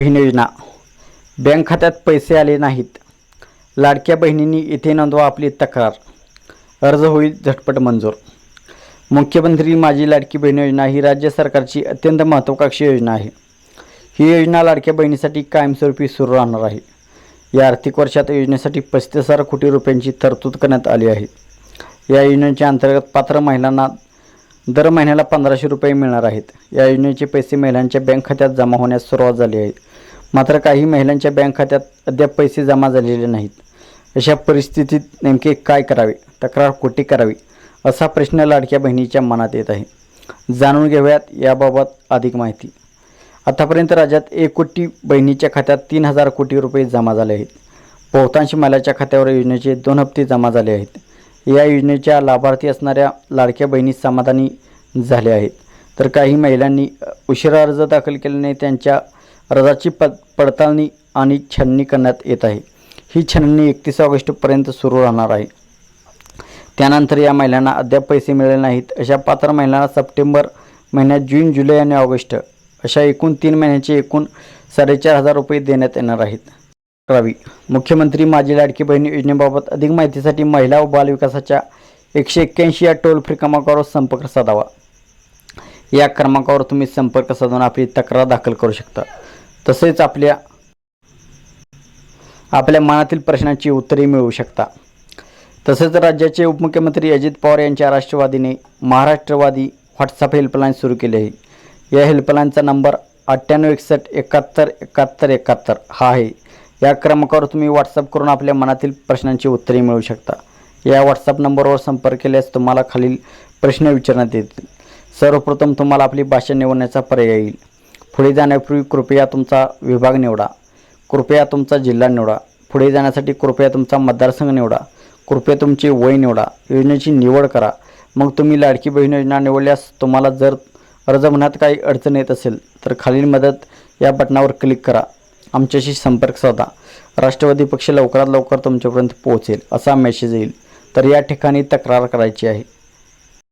बहीण योजना. बँक खात्यात पैसे आले नाहीत. लाडक्या बहिणींनी इथे नोंदवा आपली तक्रार. अर्ज होईल झटपट मंजूर. मुख्यमंत्री माझी लाडकी बहीण योजना ही राज्य सरकारची अत्यंत महत्त्वाकांक्षी योजना आहे. ही योजना लाडक्या बहिणीसाठी कायमस्वरूपी सुरू राहणार आहे. या आर्थिक वर्षात योजनेसाठी पस्तीस हजार कोटी रुपयांची तरतूद करण्यात आली आहे. या योजनेच्या अंतर्गत पात्र महिलांना दर महिन्याला पंधराशे रुपये मिळणार आहेत. या योजनेचे पैसे महिलांच्या बँक खात्यात जमा होण्यास सुरुवात झाली आहे. मात्र काही महिलांच्या बँक खात्यात अद्याप पैसे जमा झालेले नाहीत. अशा परिस्थितीत नेमके काय करावे? तक्रार कुठे करावी? असा प्रश्न लाडक्या बहिणीच्या मनात येत आहे. जाणून घेऊयात याबाबत अधिक माहिती. आतापर्यंत राज्यात एक कोटी बहिणीच्या खात्यात तीन हजार कोटी रुपये जमा झाले आहेत. बहुतांश मालाच्या खात्यावर योजनेचे दोन हप्ते जमा झाले आहेत. या योजनेच्या लाभार्थी असणाऱ्या लाडक्या बहिणी समाधानी झाल्या आहेत. तर काही महिलांनी उशिरा अर्ज दाखल केल्याने त्यांच्या अर्जाची पद पडताळणी आणि छाननी करण्यात येत आहे. ही छाननी एकतीस ऑगस्टपर्यंत सुरू राहणार आहे. त्यानंतर या महिलांना अद्याप पैसे मिळाले नाहीत. अशा पात्र महिलांना सप्टेंबर महिन्यात जून जुलै आणि ऑगस्ट अशा एकूण तीन महिन्याचे एकूण साडेचार हजार रुपये देण्यात येणार आहेत. अकरावी मुख्यमंत्री माझी लाडकी बहिणी योजनेबाबत अधिक माहितीसाठी महिला व बाल विकासाच्या एकशे एक्क्याऐंशी या टोल फ्री क्रमांकावर संपर्क साधावा. या क्रमांकावर तुम्ही संपर्क साधून आपली तक्रार दाखल करू शकता. तसेच आपल्या आपल्या मनातील प्रश्नांची उत्तरे मिळवू शकता. तसेच राज्याचे उपमुख्यमंत्री अजित पवार यांच्या राष्ट्रवादीने महाराष्ट्रवादी व्हॉट्सअप हेल्पलाईन सुरू केली आहे. या हेल्पलाईनचा नंबर अठ्ठ्याण्णव एकसष्ट एकाहत्तर एकाहत्तर एकाहत्तर हा आहे. या क्रमांकावर तुम्ही व्हॉट्सअप करून आपल्या मनातील प्रश्नांची उत्तरे मिळवू शकता. या व्हॉट्सअप नंबरवर संपर्क केल्यास तुम्हाला खालील प्रश्न विचारण्यात येतील. सर्वप्रथम तुम्हाला आपली भाषा निवडण्याचा पर्याय येईल. पुढे जाण्यापूर्वी कृपया तुमचा विभाग निवडा. कृपया तुमचा जिल्हा निवडा. पुढे जाण्यासाठी कृपया तुमचा मतदारसंघ निवडा. कृपया तुमचे वय निवडा. योजनेची निवड करा. मग तुम्ही लाडकी बहीण योजना निवडल्यास तुम्हाला जर अर्ज भरण्यात काही अडचण येत असेल तर खालील मदत या बटनावर क्लिक करा. आमच्याशी संपर्क साधा. राष्ट्रवादी पक्ष लवकरात लवकर तुमच्यापर्यंत पोहोचेल असा मेसेज येईल. तर या ठिकाणी तक्रार करायची आहे.